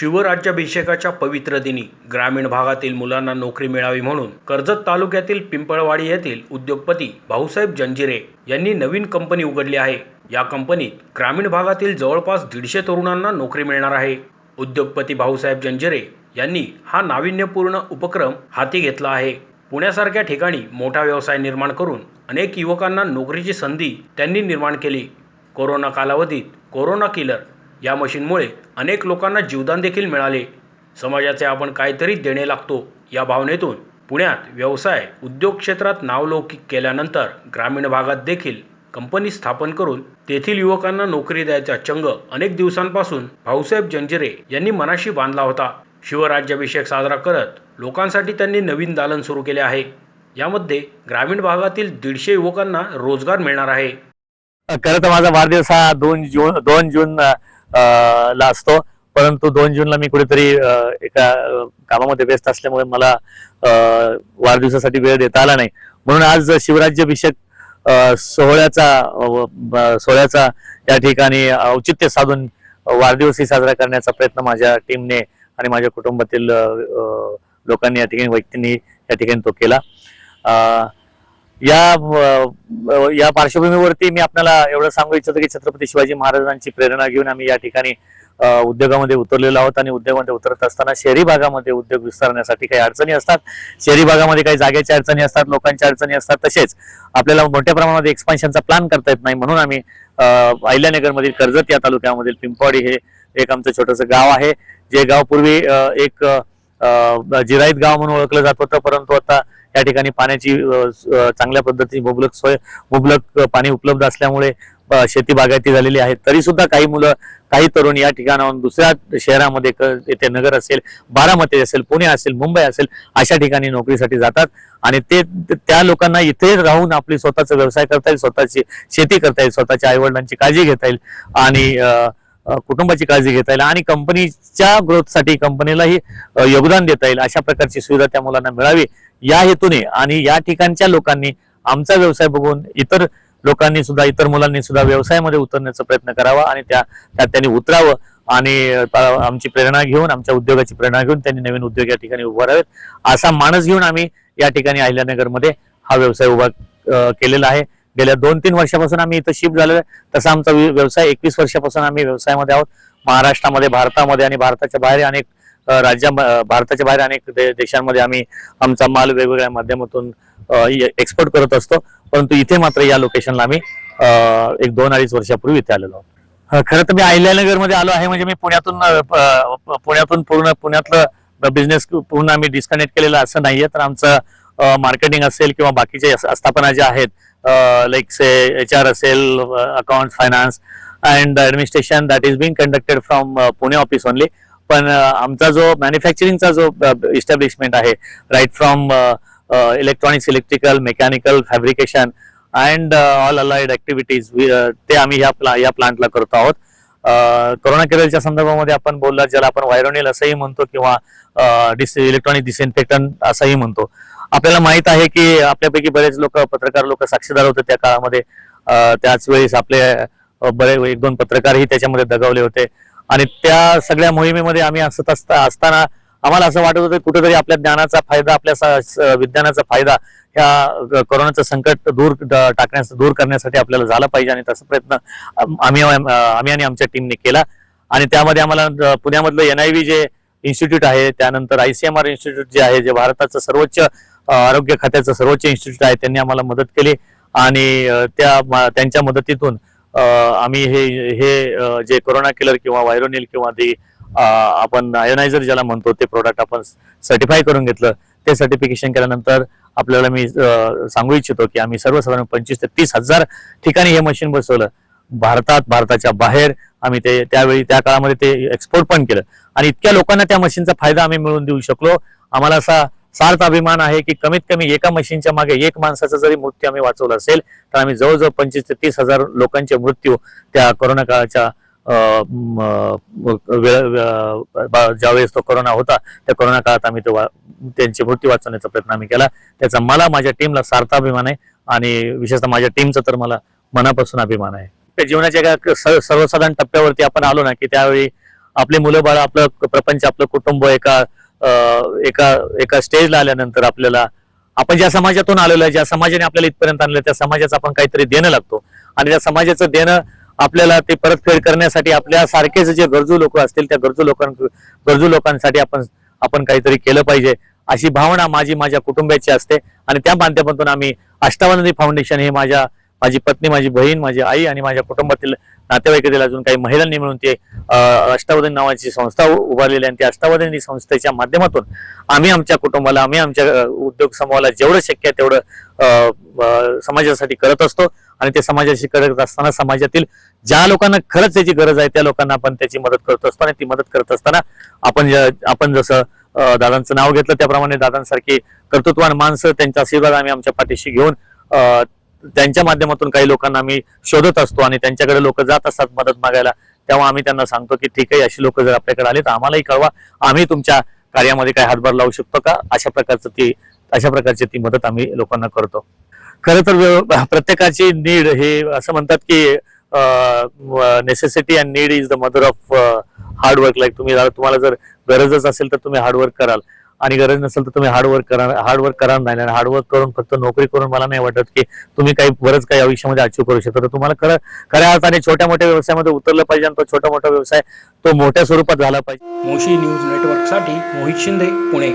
शिवराज्याभिषेकाच्या पवित्र दिनी ग्रामीण भागातील मुलांना नोकरी मिळावी म्हणून कर्जत तालुक्यातील पिंपळवाडी येथील उद्योगपती भाऊसाहेब जंजिरे यांनी नवीन कंपनी उघडली आहे. या कंपनीत ग्रामीण भागातील जवळपास दीडशे तरुणांना नोकरी मिळणार आहे. उद्योगपती भाऊसाहेब जंजिरे यांनी हा नाविन्यपूर्ण उपक्रम हाती घेतला आहे. पुण्यासारख्या ठिकाणी मोठा व्यवसाय निर्माण करून अनेक युवकांना नोकरीची संधी त्यांनी निर्माण केली. कोरोना कालावधीत कोरोना किलर या मशीनमुळे अनेक लोकांना जीवदान देखील मिळाले. समाजाचे आपण काहीतरी देणे लागतो. या भावनेतून पुण्यात व्यवसाय उद्योग क्षेत्रात नावलौकिक केल्यानंतर ग्रामीण भागात देखील कंपनी स्थापन करून तेथील युवकांना नोकरी द्यायचा चंग अनेक दिवसांपासून भाऊसाहेब जंजिरे यांनी मनाशी बांधला होता. शिवराज्याभिषेक साजरा करत लोकांसाठी त्यांनी नवीन दालन सुरू केले आहे. यामध्ये ग्रामीण भागातील दीडशे युवकांना रोजगार मिळणार आहे. खरं तर माझा वाढदिवस हा दोन जून दोन जून ला असतो. परंतु दोन जूनला मी कुठेतरी एका कामामध्ये व्यस्त असल्यामुळे मला वाढदिवसासाठी वेळ देता आला नाही. म्हणून आज शिवराज्याभिषेक सोहळ्याचा सोहळ्याचा या ठिकाणी औचित्य साधून वाढदिवसही साजरा करण्याचा प्रयत्न माझ्या टीमने आणि माझ्या कुटुंबातील लोकांनी या ठिकाणी व्यक्तींनी या ठिकाणी तो केला. या या पार्श्वभूमीवरती मी आपल्याला एवढं सांगू इच्छितो की छत्रपती शिवाजी महाराजांची प्रेरणा घेऊन आम्ही या ठिकाणी उद्योगामध्ये उतरलेलो आहोत आणि उद्योगामध्ये उतरत असताना शहरी भागामध्ये उद्योग विस्तारण्यासाठी काही अडचणी असतात. शहरी भागामध्ये काही जागेच्या अडचणी असतात लोकांच्या अडचणी असतात. तसेच आपल्याला मोठ्या प्रमाणात एक्सपान्शनचा प्लॅन करता येत नाही म्हणून आम्ही अहिल्यानगरमधील कर्जत या तालुक्यामधील पिंपवाडी हे एक आमचं छोटंसं गाव आहे. जे गाव पूर्वी एक जिराईत गाव म्हणून ओळखलं जात होतं. परंतु आता या ठिकाणी पाण्याची चांगल्या पद्धतीने मुबलक सोय मुबलक पाणी उपलब्ध असल्यामुळे शेती बागायती झालेली आहे. तरी सुद्धा काही मुलं काही तरुण या ठिकाणाहून दुसऱ्या शहरामध्ये क- येथे नगर असेल बारामती असेल पुणे असेल मुंबई असेल अशा ठिकाणी नोकरीसाठी जातात. आणि ते त्या लोकांना इथे राहून आपली स्वतःचा व्यवसाय करता येईल स्वतःची शेती करता येईल स्वतःच्या आईवडिलांची काळजी घेता येईल. आणि अं, कुटुंबाची काळजी घेता येईल आणि कंपनीच्या ग्रोथसाठी कंपनीलाही योगदान देता येईल अशा प्रकारची सुविधा त्या मुलांना मिळावी. या हेतूने आणि या ठिकाणच्या लोकांनी आमचा व्यवसाय बघून इतर लोकांनी सुद्धा इतर मुलांनी सुद्धा व्यवसायामध्ये उतरण्याचा प्रयत्न करावा आणि त्या त्यात त्यांनी उतरावं आणि आमची प्रेरणा घेऊन आमच्या उद्योगाची प्रेरणा घेऊन त्यांनी नवीन उद्योग या ठिकाणी उभारावेत असा माणस घेऊन आम्ही या ठिकाणी अहिल्यानगरमध्ये हा व्यवसाय उभा केलेला आहे. गेल्या दोन तीन वर्षापासून आम्ही इथं शिफ्ट झालेलो आहे. तसा आमचा व्यवसाय एकवीस वर्षापासून आम्ही व्यवसायामध्ये आहोत. महाराष्ट्रामध्ये भारतामध्ये आणि भारताच्या बाहेर अनेक राज्या भारताच्या बाहेर अनेक दे- देशांमध्ये आम्ही आमचा माल वेगवेगळ्या माध्यमातून एक्सपोर्ट करत असतो. परंतु इथे मात्र या लोकेशनला आम्ही एक दोन अडीच वर्षापूर्वी इथे आलेलो आहोत. खरं तर मी अहिल्यानगरमध्ये आलो आहे. म्हणजे मी पुण्यातून पुण्यातून पूर्ण पुण्यातलं बिझनेस पूर्ण आम्ही डिस्कनेक्ट केलेलं असं नाहीये. तर आमचं मार्केटिंग असेल किंवा बाकीचे आस्थापना ज्या आहेत लाईक से एच आर असेल account finance and administration that is being conducted from Pune office only पण uh, आमचा जो मॅन्युफॅक्चरिंगचा जो uh, इस्टॅब्लिशमेंट आहे right from electronics electrical mechanical fabrication and all allied activities ते आम्ही या प्ला या प्लांटला करतो आहोत. Uh, कोरोना केरलच्या संदर्भामध्ये आपण बोलला ज्याला आपण व्हायरोनिल असंही म्हणतो किंवा डिस इलेक्ट्रॉनिक डिसइन्फेक्टन असंही म्हणतो. आपल्याला माहीत आहे की आपल्यापैकी बरेच लोक पत्रकार लोक साक्षीदार होते त्या काळामध्ये. त्याच वेळेस आपले बरे एक दोन पत्रकारही त्याच्यामध्ये दगावले होते. आणि त्या सगळ्या मोहिमेमध्ये आम्ही असत असता असताना आम्हाला असं वाटत होतं कुठेतरी आपल्या ज्ञानाचा फायदा आपल्या विज्ञानाचा फायदा ह्या कोरोनाचं संकट दूर टाकण्यास दूर करण्यासाठी आपल्याला झाला पाहिजे आणि तसा प्रयत्न आम्ही आम्ही आणि आमच्या टीमने केला. आणि त्यामध्ये आम्हाला अं, पुण्यामधलं एनआयव्ही जे इन्स्टिट्यूट आहे त्यानंतर आयसीएमआर इन्स्टिट्यूट जे आहे जे भारताचं सर्वोच्च आरोग्य खात्याचं सर्वोच्च इन्स्टिट्यूट आहे त्यांनी आम्हाला मदत केली. आणि त्या त्यांच्या मदतीतून आम्ही हे हे जे कोरोना किलर किंवा व्हायरोनिल किंवा ते आपण आयोनायझर ज्याला म्हणतो ते प्रोडक्ट आपण सर्टिफाय करून घेतलं. ते सर्टिफिकेशन केल्यानंतर आपल्याला मी सांगू इच्छितो की आम्ही सर्वसाधारण पंचवीस ते तीस हजार ठिकाणी हे मशीन बसवलं. भारतात भारताच्या बाहेर आम्ही ते त्यावेळी त्या काळामध्ये ते एक्सपोर्ट पण केलं. आणि इतक्या लोकांना त्या मशीनचा फायदा आम्ही मिळवून देऊ शकलो. आम्हाला असा सार्थ अभिमान आहे की कमीत कमी एका मशीनच्या मागे एक माणसाचा जरी मृत्यू आम्ही वाचवला असेल तर आम्ही जवळजवळ पंचवीस ते तीस हजार लोकांचे मृत्यू त्या कोरोना काळाच्या वेळ ज्यावेळेस तो कोरोना होता त्या कोरोना काळात आम्ही तो वा- त्यांचे मृत्यू वाचवण्याचा प्रयत्न आम्ही केला. त्याचा मला माझ्या टीमला सार्थ अभिमान आहे आणि विशेषतः माझ्या टीमचा तर मला मनापासून अभिमान आहे. त्या जीवनाच्या एका स- सर्वसाधारण टप्प्यावरती आपण आलो ना की त्यावेळी आपले मुलं बाळ आपलं प्रपंच आपलं कुटुंब एका एका एका स्टेजला आल्यानंतर आपल्याला आपण ज्या समाजातून आलेलो आहे ज्या समाजाने आपल्याला इथपर्यंत आणलं त्या समाजाचं आपण काहीतरी देणं लागतो. आणि त्या समाजाचं देणं आपल्याला ते परतफेड करण्यासाठी आपल्या सारखेच जे गरजू लोक असतील त्या गरजू लोकां गरजू लोकांसाठी आपण आपण काहीतरी केलं पाहिजे. अशी भावना माझी माझ्या कुटुंबाची असते. आणि त्या माध्यमातून आम्ही अष्टावनंदी फाउंडेशन हे माझ्या माझी पत्नी माझी बहीण माझी आई आणि माझ्या कुटुंबातील नातेवाईकातील अजून काही महिलांनी मिळून ते अं, अष्टावधानी नावाची संस्था उभारलेली आहे. आणि त्या अष्टावधानी संस्थेच्या माध्यमातून आम्ही आमच्या कुटुंबाला आम्ही आमच्या उद्योग समूहाला जेवढं शक्य आहे तेवढं समाजासाठी करत असतो. आणि ते समाजाशी करत असताना समाजातील ज्या लोकांना खरंच त्याची गरज आहे त्या लोकांना आपण त्याची मदत करत असतो. आणि ती मदत करत असताना आपण ज्या- आपण जसं दादांचं नाव घेतलं त्याप्रमाणे दादांसारखी कर्तृत्वान माणसं त्यांचा आशीर्वाद आम्ही आमच्या पाठीशी घेऊन त्यांच्या माध्यमातून काही लोकांना आम्ही शोधत असतो आणि त्यांच्याकडे लोक जात असतात मदत मागायला तेव्हा आम्ही त्यांना सांगतो की ठीक आहे अशी लोक जर आपल्याकडे आली तर आम्हालाही कळवा. आम्ही तुमच्या कार्यामध्ये काय हातभार लावू शकतो का? अशा प्रकारचं ती अशा प्रकारची ती मदत आम्ही लोकांना करतो. खरं तर प्रत्येकाची नीड हे असं म्हणतात की necessity and need is the mother of hard work like तुम्ही तुम्हाला जर गरजच असेल तर तुम्ही हार्डवर्क कराल. आणि गरज नसेल तर तुम्ही हार्डवर्क करा हार्डवर्क करणार नाही आणि हार्डवर्क करून फक्त नोकरी करून मला नाही वाटत की तुम्ही काही बरंच काही आयुष्यामध्ये अचीव करू शकता. तर तुम्हाला खरं खऱ्या अर्थाने छोट्या मोठ्या व्यवसायामध्ये उतरलं पाहिजे आणि तो छोटा मोठा व्यवसाय तो मोठ्या स्वरूपात झाला पाहिजे. मोशी न्यूज नेटवर्कसाठी मोहित शिंदे पुणे.